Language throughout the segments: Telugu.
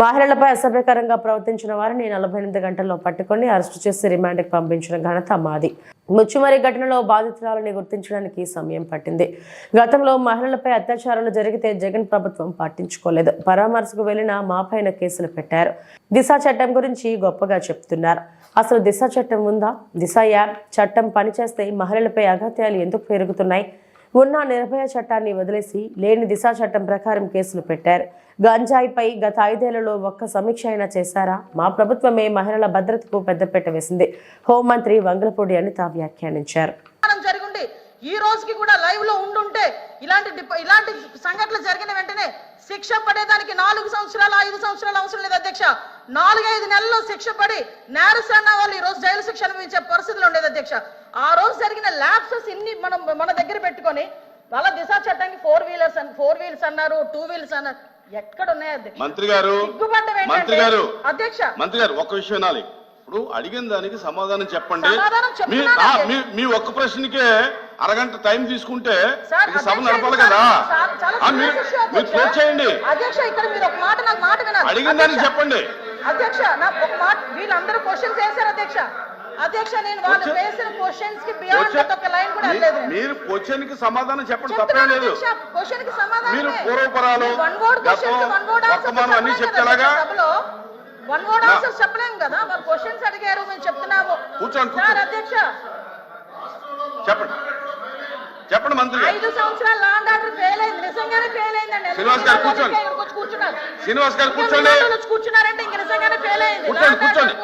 మహిళలపై అసభ్యకరంగా ప్రవర్తించిన వారిని నలభై ఎనిమిది గంటల్లో పట్టుకొని అరెస్టు చేసి రిమాండ్కి పంపించిన ఘనత మాది. ముచ్చుమరి ఘటనలో బాధితురాలని గుర్తించడానికి సమయం పట్టింది. గతంలో మహిళలపై అత్యాచారాలు జరిగితే జగన్ ప్రభుత్వం పట్టించుకోలేదు పరామర్శకు వెళ్ళిన మాపైన కేసులు పెట్టారు. దిశ చట్టం గురించి గొప్పగా చెప్తున్నారు. అసలు దిశ చట్టం ఉందా? దిశ యాప్ చట్టం పనిచేస్తే మహిళలపై అగత్యాలు ఎందుకు పెరుగుతున్నాయి? ఉన్న నిర్భయ చట్టాన్ని వదిలేసి లేని దిశా చట్టం ప్రకారం కేసులు పెట్టారు. గంజాయిపై గత ఐదేళ్ళలో ఒక్క సమీక్ష అయినా చేశారా? మా ప్రభుత్వమే మహిళల భద్రతకు పెద్దపీట వేసింది. హోంమంత్రి వంగలపూడి తా వ్యాఖ్యానించారు. ఈ రోజుకి కూడా లైవ్లో ఉండుంటే ఇలాంటి ఇలాంటి సంఘటనలు జరిగిన వెంటనే శిక్ష పడేదానికి నాలుగు సంవత్సరాలు ఐదు సంవత్సరాలు అవసరం లేదు అధ్యక్ష. నాలుగైదు నెలల్లో శిక్ష పడి నేరస్తున్న వాళ్ళు ఈ రోజు జైలు శిక్ష అనుభవించే పరిస్థితులు ఉండేది అధ్యక్ష. ఆ రోజు జరిగిన ల్యాప్సెస్ ఇన్ని మనం మన దగ్గర పెట్టుకొని వాళ్ళ దిశా చట్టానికి ఫోర్ వీలర్స్ ఫోర్ వీల్స్ అన్నారు టూ వీల్స్ అన్నారు. ఎక్కడ ఉన్నాయి మంత్రి గారు మంత్రి గారు అధ్యక్ష. మంత్రి గారు ఒక విషయం వినాలి. ఇప్పుడు అడిగిన దానికి సమాధానం చెప్పండి. మీ ఒక్క ప్రశ్నకే అరగంట టైం తీసుకుంటే సభ నడపాలి కదా. మీరు చేయండి. అధ్యక్ష ఇక్కడ మీరు ఒక మాట నాకు మాట వినాలి. అడిగిన దానికి చెప్పండి. అధ్యక్ష నాకు ఒక మాట వీళ్ళందరూ క్వశ్చన్స్ వేశారు అధ్యక్ష. అధ్యక్ష నేను వాళ్ళు వేసిన క్వశ్చన్స్కి బియాండ్ ఒక లైన్ కూడా నేను. మీరు క్వశ్చన్కి సమాధానం చెప్పండి తప్పేం లేదు. క్వశ్చన్కి సమాధానం మీరు పూర్వపరాలు, one word question one word answer వర్తమానం అన్నీ చెప్తేలాగా? వన్ వర్డ్ నా- ఆన్సర్ చెప్పలేము కదా. వాళ్ళు క్వశ్చన్స్ అడిగారు మేము చెప్తున్నాము. కూర్చోండి. అధ్యక్ష. చెప్పండి. చెప్పండి మంత్రి గారు. ఐదు సంవత్సరాలు లాండ్ ఆర్డర్ ఫెయిల్ అయింది. నిజంగానే ఫెయిల్ అయిందండి. శ్రీనివాస్ గారు కూర్చోండి. కూర్చున్నారు. శ్రీనివాస్ గారు కూర్చోండి. కూర్చున్నారంటే ఇంక నిజంగానే ఫెయిల్ అయింది. కూర్చోండి, కూర్చోండి.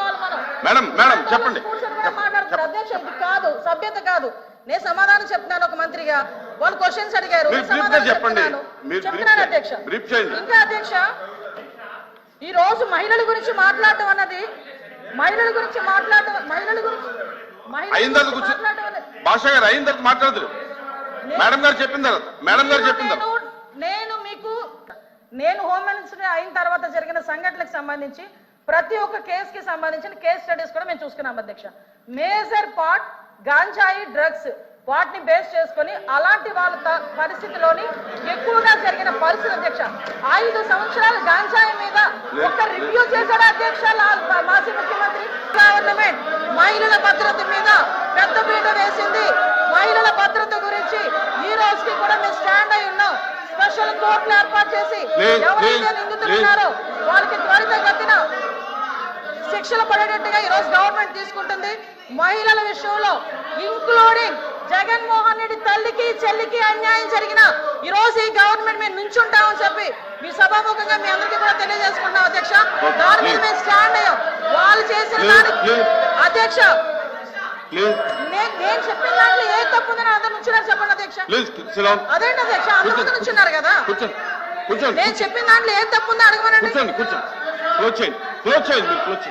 మేడం మేడం చెప్పండి. మాట్లాడుతున్నారు. అధ్యక్ష ఇది కాదు సభ్యత కాదు. నేను సమాధానం చెప్తున్నాను ఒక మంత్రిగా. వాళ్ళు క్వశ్చన్స్ అడిగారు. చెప్పండి. చెప్తున్నాను. అధ్యక్ష. ఇంకా అధ్యక్ష ఈ రోజు మహిళల గురించి మాట్లాడటం అన్నది మహిళల గురించి మాట్లాడటం మహిళల గురించి మహిళల గురించి మాట్లాడటం భాష గారు అయిన తర్వాత మాట్లాడదురు మేడం గారు చెప్పిన తర్వాత మేడం గారు చెప్పిన తర్వాత. నేను- మీకు నేను హోమ్ మినిస్టర్ అయిన తర్వాత జరిగిన సంఘటనలకు సంబంధించి ప్రతి ఒక్క కేసుకి సంబంధించిన కేస్ స్టడీస్ కూడా మేము చూసుకున్నాం అధ్యక్ష. మేజర్ పార్ట్ గాంజాయి డ్రగ్స్ వాటిని బేస్ చేసుకొని అలాంటి వాళ్ళ పరిస్థితిలోని ఎక్కువగా జరిగిన పరిస్థితి అధ్యక్ష. ఐదు సంవత్సరాలు గాంజాయి మీద ఒక రివ్యూ చేశాడు అధ్యక్ష మాజీ ముఖ్యమంత్రి? గవర్నమెంట్ మహిళల భద్రత మీద పీట వేసింది. మహిళల భద్రత గురించి ఈ రోజుకి కూడా మేము స్టాండ్ అయి ఉన్నాం. స్పెషల్ కోర్టులు ఏర్పాటు చేసి ఎవరైతే నిందితులు. ఉన్నారో వాళ్ళకి త్వరితగతిన శిక్షలు పడేటట్టుగా ఈ రోజు గవర్నమెంట్ తీసుకుంటుంది. మహిళల విషయంలో ఇంక్లూడింగ్ జగన్మోహన్ రెడ్డి తల్లికి చెల్లికి అన్యాయం జరిగిన ఈ రోజు ఈ గవర్నమెంట్ మేము నుంచుంటామని చెప్పి మీ సభాముఖంగా మీ అందరికీ కూడా తెలియజేసుకుంటాం అధ్యక్ష. దాని మీద మేము స్టాండ్ అయ్యాం. వాళ్ళు చేసిన దానికి. అధ్యక్ష నేను చెప్పిన దాంట్లో ఏ తప్పు ఉందని అందరు నుంచున్నారు చెప్పండి అధ్యక్ష. ప్లీజ్ సిలాన్ అదేంటి అధ్యక్ష? అందరు ముందు నుంచున్నారు కదా. కూర్చోండి కూర్చోండి నేను చెప్పిన దాంట్లో ఏ తప్పు ఉందో అడగమనండి. కూర్చోండి కూర్చోండి క్లోజ్ చేయండి. క్లోజ్ చేయండి. మీరు క్లోజ్ చేయండి.